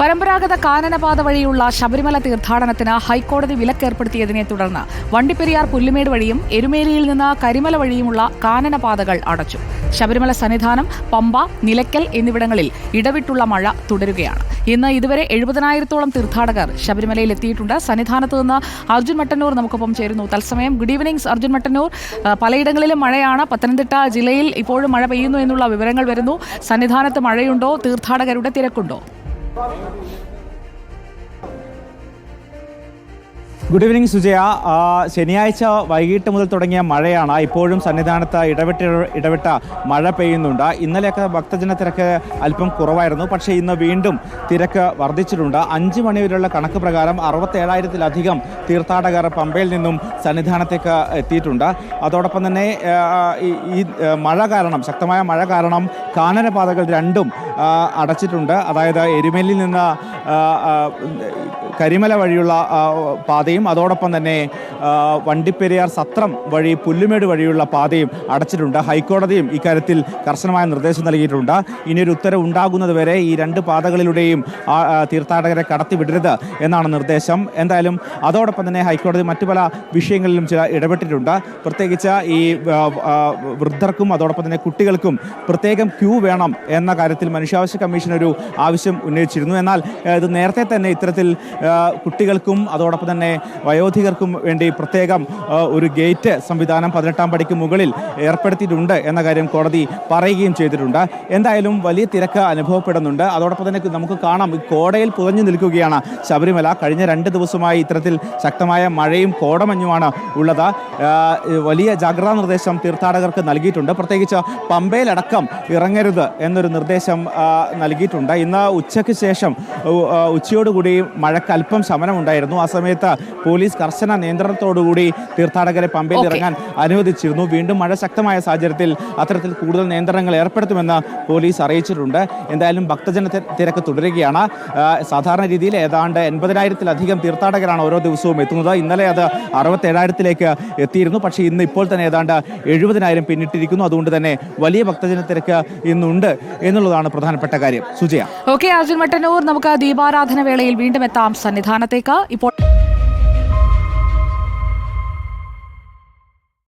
പരമ്പരാഗത കാനനപാത വഴിയുള്ള ശബരിമല തീർത്ഥാടനത്തിന് ഹൈക്കോടതി വിലക്കേർപ്പെടുത്തിയതിനെ തുടർന്ന് വണ്ടിപ്പെരിയാർ പുല്ലുമേട് വഴിയും എരുമേലിയിൽ നിന്ന് കരിമല വഴിയുമുള്ള കാനനപാതകൾ അടച്ചു. ശബരിമല സന്നിധാനം പമ്പ നിലയ്ക്കൽ എന്നിവിടങ്ങളിൽ ഇടവിട്ടുള്ള മഴ തുടരുകയാണ്. ഇന്ന് ഇതുവരെ എഴുപതിനായിരത്തോളം തീർത്ഥാടകർ ശബരിമലയിൽ എത്തിയിട്ടുണ്ട്. സന്നിധാനത്ത് നിന്ന് അർജുൻ മട്ടന്നൂർ നമുക്കൊപ്പം ചേരുന്നു. തത്സമയം ഗുഡ് ഈവനിംഗ് അർജുൻ മട്ടന്നൂർ. പലയിടങ്ങളിലും മഴയാണ്. പത്തനംതിട്ട ജില്ലയിൽ ഇപ്പോഴും മഴ പെയ്യുന്നു എന്നുള്ള വിവരങ്ങൾ വരുന്നു. സന്നിധാനത്ത് മഴയുണ്ടോ? തീർത്ഥാടകരുടെ തിരക്കുണ്ടോ? Valeu. Good evening Sujaya. ശനിയാഴ്ച വൈകിട്ട് മുതൽ തുടങ്ങിയ മഴയാണ്. ഇപ്പോഴും സന്നിധാനത്ത് ഇടവിട്ട് ഇടവിട്ട മഴ പെയ്യുന്നുണ്ട്. ഇന്നലെയൊക്കെ ഭക്തജന തിരക്ക് അല്പം കുറവായിരുന്നു. പക്ഷേ ഇന്ന് വീണ്ടും തിരക്ക് വർദ്ധിച്ചിട്ടുണ്ട്. അഞ്ച് മണിവരെയുള്ള കണക്ക് പ്രകാരം അറുപത്തേഴായിരത്തിലധികം തീർത്ഥാടകർ പമ്പയിൽ നിന്നും സന്നിധാനത്തേക്ക് എത്തിയിട്ടുണ്ട്. അതോടൊപ്പം തന്നെ ഈ മഴ കാരണം ശക്തമായ മഴ കാരണം കാനനപാതകൾ രണ്ടും അടച്ചിട്ടുണ്ട്. അതായത് എരുമേലിൽ നിന്ന് കരിമല വഴിയുള്ള പാതയും അതോടൊപ്പം തന്നെ വണ്ടിപ്പെരിയാർ സത്രം വഴി പുല്ലുമേട് വഴിയുള്ള പാതയും അടച്ചിട്ടുണ്ട്. ഹൈക്കോടതിയും ഇക്കാര്യത്തിൽ കർശനമായ നിർദ്ദേശം നൽകിയിട്ടുണ്ട്. ഇനിയൊരു ഉത്തരവ് ഉണ്ടാകുന്നത് വരെ ഈ രണ്ട് പാതകളിലൂടെയും തീർത്ഥാടകരെ കടത്തിവിടരുത് എന്നാണ് നിർദ്ദേശം. എന്തായാലും അതോടൊപ്പം തന്നെ ഹൈക്കോടതി മറ്റു പല വിഷയങ്ങളിലും ചില ഇടപെട്ടിട്ടുണ്ട്. പ്രത്യേകിച്ച് ഈ വൃദ്ധർക്കും അതോടൊപ്പം തന്നെ കുട്ടികൾക്കും പ്രത്യേകം ക്യൂ വേണം എന്ന കാര്യത്തിൽ മനുഷ്യാവകാശ കമ്മീഷൻ ഒരു ആവശ്യം ഉന്നയിച്ചിരുന്നു. എന്നാൽ ഇത് നേരത്തെ തന്നെ ഇത്തരത്തിൽ കുട്ടികൾക്കും അതോടൊപ്പം തന്നെ വയോധികർക്കും വേണ്ടി പ്രത്യേകം ഒരു ഗേറ്റ് സംവിധാനം പതിനെട്ടാം പടിക്ക് മുകളിൽ ഏർപ്പെടുത്തിയിട്ടുണ്ട് എന്ന കാര്യം കോടതി പറയുകയും ചെയ്തിട്ടുണ്ട്. എന്തായാലും വലിയ തിരക്ക് അനുഭവപ്പെടുന്നുണ്ട്. അതോടൊപ്പം തന്നെ നമുക്ക് കാണാം കോടയിൽ പുതഞ്ഞു നിൽക്കുകയാണ് ശബരിമല. കഴിഞ്ഞ രണ്ട് ദിവസമായി ഇത്തരത്തിൽ ശക്തമായ മഴയും കോടമഞ്ഞുമാണ് ഉള്ളത്. വലിയ ജാഗ്രതാ നിർദ്ദേശം തീർത്ഥാടകർക്ക് നൽകിയിട്ടുണ്ട്. പ്രത്യേകിച്ച് പമ്പയിലടക്കം ഇറങ്ങരുത് എന്നൊരു നിർദ്ദേശം നൽകിയിട്ടുണ്ട്. ഇന്ന് ഉച്ചയ്ക്ക് ശേഷം ഉച്ചയോടുകൂടി മഴക്ക് അല്പം ശമനമുണ്ടായിരുന്നു. ആ സമയത്ത് പോലീസ് കർശന നിയന്ത്രണത്തോടുകൂടി തീർത്ഥാടകരെ പമ്പയിൽ ഇറങ്ങാൻ അനുവദിച്ചിരുന്നു. വീണ്ടും മഴ ശക്തമായ സാഹചര്യത്തിൽ അത്തരത്തിൽ കൂടുതൽ നിയന്ത്രണങ്ങൾ ഏർപ്പെടുത്തുമെന്ന് പോലീസ് അറിയിച്ചിട്ടുണ്ട്. എന്തായാലും ഭക്തജന തിരക്ക് തുടരുകയാണ്. സാധാരണ രീതിയിൽ ഏതാണ്ട് എൺപതിനായിരത്തിലധികം തീർത്ഥാടകരാണ് ഓരോ ദിവസവും എത്തുന്നത്. ഇന്നലെ അത് അറുപത്തേഴായിരത്തിലേക്ക് എത്തിയിരുന്നു. പക്ഷേ ഇന്ന് ഇപ്പോൾ തന്നെ ഏതാണ്ട് എഴുപതിനായിരം പിന്നിട്ടിരിക്കുന്നു. അതുകൊണ്ട് തന്നെ വലിയ ഭക്തജന തിരക്ക് ഇന്നുണ്ട് എന്നുള്ളതാണ് പ്രധാനപ്പെട്ട കാര്യം. സുജയ. ഓക്കെ അർജുൻ മട്ടന്നൂർ നമുക്ക് ദീപാരാധന വേളയിൽ വീണ്ടും എത്താം സന്നിധാനത്തേക്ക്. ഇപ്പോൾ